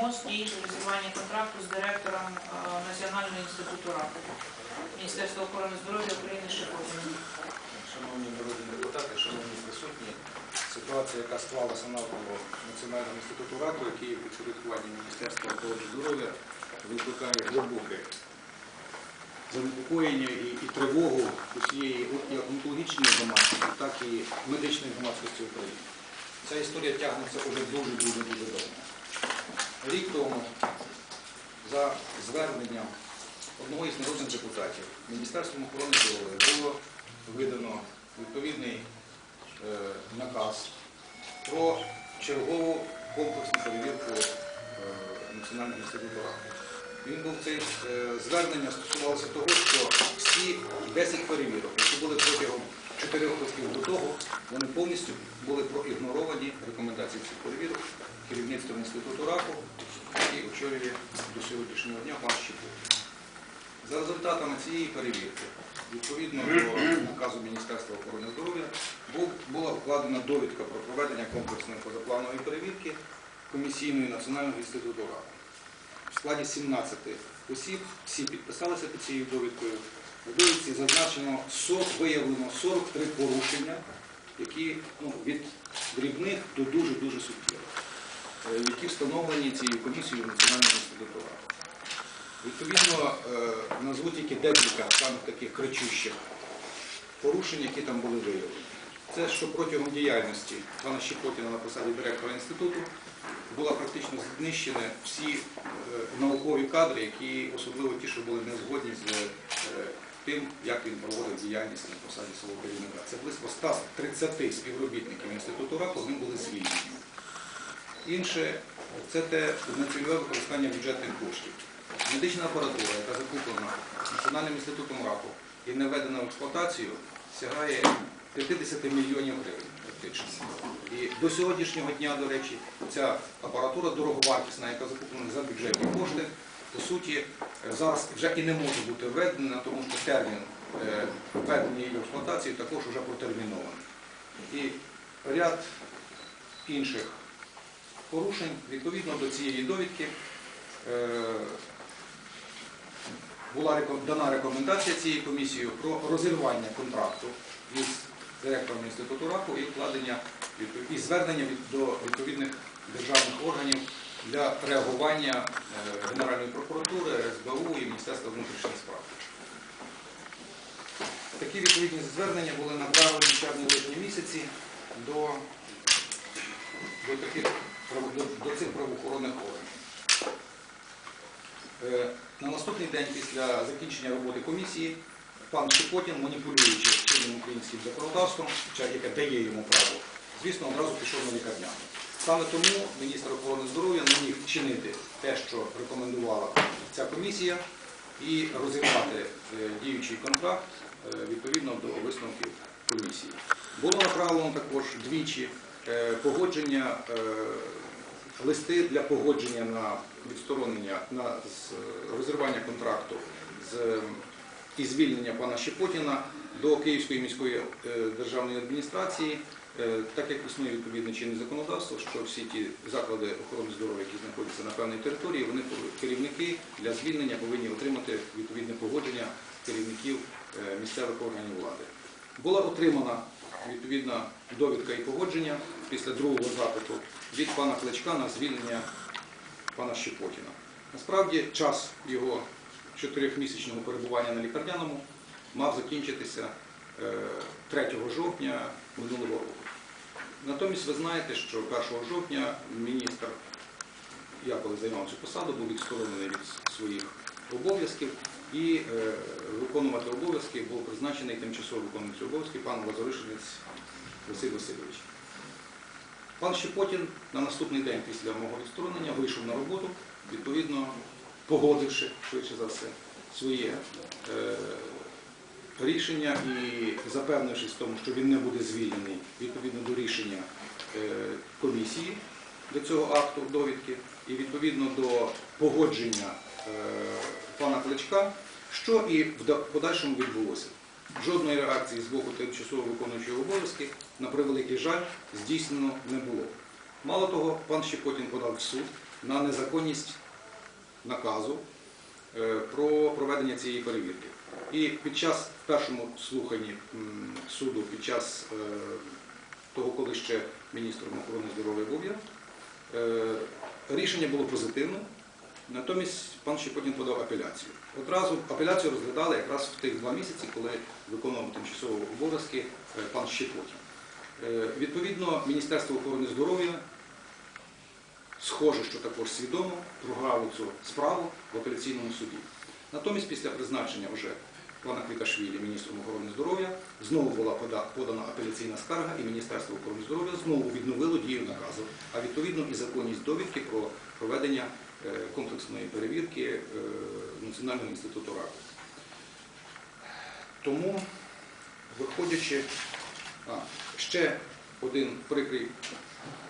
МОЗ і розірвання контракту з директором е, Національного інституту ради Міністерства охорони здоров'я України Шепотіним. Шановні народні депутати, шановні присутні, ситуація, яка склалася навколо Національного інституту раку, який є в підпорядкуванні Міністерства охорони здоров'я, викликає глибоке занепокоєння і, і тривогу усієї як онкологічної громадськості, так і медичної громадськості України. Ця історія тягнеться вже дуже-дуже дуже давно. Рік тому за зверненням одного із народних депутатів Міністерством охорони здоров'я було видано відповідний е, наказ про чергову комплексну перевірку е, Національного інституту раку. Він був цей е, звернення стосувалося того, що всі 10 перевірок, які були протягом 4 років до того, вони повністю були проігноровані рекомендації цих перевірок керівництвом інституту раку, який очолює до сьогоднішнього дня пан Щепов. За результатами цієї перевірки, відповідно до наказу Міністерства охорони здоров'я, була вкладена довідка про проведення комплексної позапланової перевірки комісійної Національного інституту раку. В складі 17 осіб всі підписалися під цією довідкою. Довідці зазначено виявлено 43 порушення, які ну, від дрібних до дуже-дуже суттєвих, е, які встановлені цією комісією Національного інституту раку. Відповідно, е, назву тільки декілька самих таких кричущих порушень, які там були виявлені. Це що протягом діяльності пана Щепотіна на посаді директора інституту була практично знищені всі е, наукові кадри, які особливо ті, що були не згодні з тим, як він проводив діяльність на посаді свого керівника. Це близько 130 співробітників інституту раку, вони були звільнені. Інше це те нецільове використання бюджетних коштів. Медична апаратура, яка закуплена Національним інститутом раку і не введена в експлуатацію, сягає 50 мільйонів гривень практично. І до сьогоднішнього дня, до речі, ця апаратура дороговартісна, яка закуплена за бюджетні кошти, по суті, зараз вже і не може бути введена, тому що термін е, введення її в експлуатацію також вже протермінований. І ряд інших порушень відповідно до цієї довідки е, була дана рекомендація цією комісією про розірвання контракту із директором інституту раку і вкладення і звернення до відповідних державних органів для реагування е, Генеральної прокуратури, СБУ і Міністерства внутрішніх справ. Такі відповідні звернення були направлені в червні-липні місяці до, до, таких, до, до цих правоохоронних органів. Е, На наступний день після закінчення роботи комісії пан Щепотін, маніпулюючи чинним українським законодавством, яке дає йому право, звісно, одразу пішов на лікарняну. Саме тому міністр охорони здоров'я не міг вчинити те, що рекомендувала ця комісія, і розірвати е, діючий контракт е, відповідно до висновків комісії. Було направлено також двічі е, погодження листи для погодження на відсторонення на розірвання контракту з і звільнення пана Щепотіна до Київської міської державної адміністрації, так як існує відповідне чинне законодавство, що всі ті заклади охорони здоров'я, які знаходяться на певній території, вони керівники для звільнення повинні отримати відповідне погодження керівників е, місцевих органів влади. Була отримана відповідна довідка і погодження після другого запиту від пана Кличка на звільнення пана Щепотіна. Насправді час його чотирьохмісячного перебування на лікарняному мав закінчитися е, 3 жовтня минулого року. Натомість ви знаєте, що 1 жовтня міністр, я коли займав цю посаду, був відсторонений від своїх обов'язків і е, виконувати обов'язки був призначений тимчасово виконуючий обов'язки пан Лазаришинець Василь Васильович. Пан Щепотін на наступний день після мого відсторонення вийшов на роботу, відповідно погодивши, швидше за все, своє е, рішення і запевнившись в тому, що він не буде звільнений відповідно до рішення е, комісії до цього акту довідки і відповідно до погодження е, пана Кличка, що і в подальшому відбулося. Жодної реакції з боку тимчасово виконуючого обов'язки, на превеликий жаль, здійснено не було. Мало того, пан Щепотін подав в суд на незаконність наказу е, про проведення цієї перевірки. І під час в першому слуханні суду, під час е, того, коли ще міністром охорони здоров'я був я, е, рішення було позитивне. Натомість пан Щепотін подав апеляцію. Одразу апеляцію розглядали якраз в тих два місяці, коли виконував тимчасово обов'язки е, пан Щепотін. Відповідно, Міністерство охорони здоров'я схоже, що також свідомо програло цю справу в апеляційному суді. Натомість, після призначення вже пана Квіташвілі міністром охорони здоров'я знову була подана апеляційна скарга, і Міністерство охорони здоров'я знову відновило дію наказу, а відповідно і законність довідки про проведення е, комплексної перевірки е, Національного інституту раку. Тому, виходячи, а, ще один прикрий,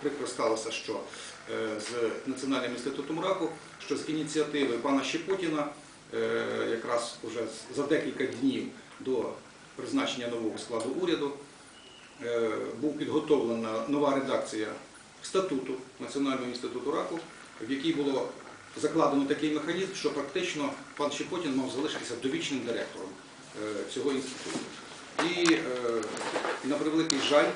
прикро сталося, що е, з Національним інститутом раку, що з ініціативи пана Щепотіна якраз вже за декілька днів до призначення нового складу уряду е, був підготовлена нова редакція статуту Національного інституту раку, в якій було закладено такий механізм, що практично пан Щепотін мав залишитися довічним директором е, цього інституту. І е, на превеликий жаль,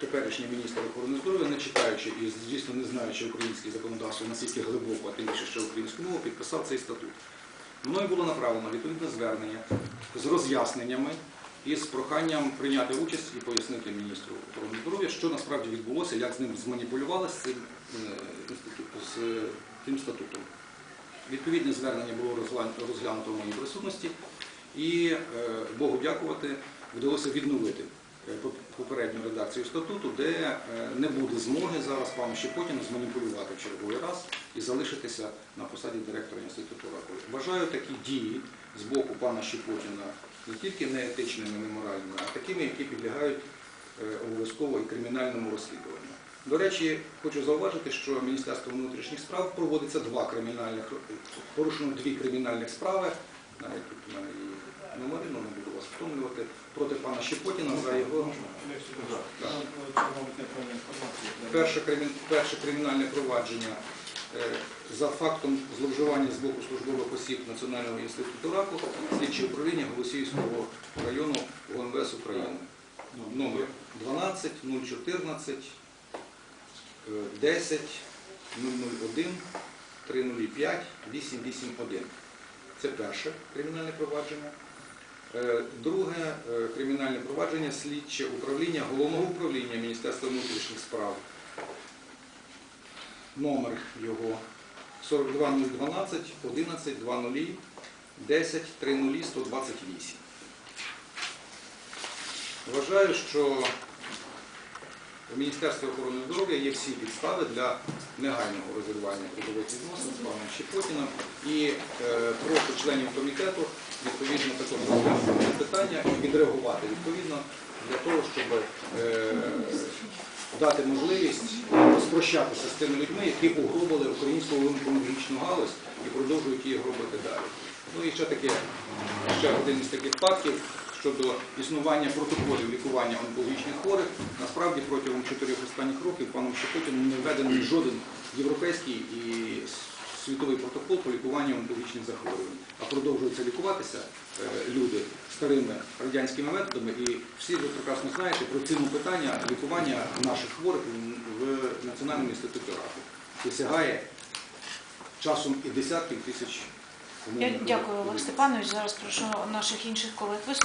теперішній міністр охорони здоров'я, не читаючи і, звісно, не знаючи українське законодавство настільки глибоко, а тим більше ще українську мову, підписав цей статут. Мною було направлено відповідне звернення з роз'ясненнями і з проханням прийняти участь і пояснити міністру охорони здоров'я, що насправді відбулося, як з ним зманіпулювали з цим, е, з тим статутом. Відповідне звернення було розглянуто в моїй присутності, і е, Богу дякувати, вдалося відновити попередню редакцію статуту, де е, не буде змоги зараз пану Щепотіну зманіпулювати черговий раз і залишитися на посаді директора інституту раку. Вважаю такі дії з боку пана Щепотіна не тільки неетичними, неморальними, а такими, які підлягають е, обов'язково і кримінальному розслідуванню. До речі, хочу зауважити, що Міністерством внутрішніх справ проводиться два кримінальних порушено дві кримінальних справи. Навіть тут є номери, ну, втомлювати, проти пана Щепотіна за його перше, кримінальне провадження е, за фактом зловживання з боку службових осіб Національного інституту раку, слідче управління Голосіївського району УМВС України. Номер 12 014 е, 10 001 305 881. Це перше кримінальне провадження. Е, Друге е, кримінальне провадження слідче управління Головного управління Міністерства внутрішніх справ. Номер його 42012 11 20 10 30 128. Вважаю, що у Міністерстві охорони здоров'я є всі підстави для негайного розірвання трудових відносин з паном Щепотіном. І е, прошу членів комітету відповідно також розглянути питання і відреагувати відповідно для того, щоб е, дати можливість спрощатися з тими людьми, які угробили українську онкологічну галузь і продовжують її гробити далі. Ну і ще таке, ще один із таких фактів щодо існування протоколів лікування онкологічних хворих. Насправді протягом чотирьох останніх років паном Щепотіним не введений жоден європейський і світовий протокол по лікуванню онкологічних захворювань. А продовжуються лікуватися е, люди старими радянськими методами. І всі ви прекрасно знаєте про ціну питання лікування наших хворих в Національному інституті раку, який сягає часом і десятків тисяч Я дякую, Олег. Степанович. Зараз прошу наших інших колег висловити.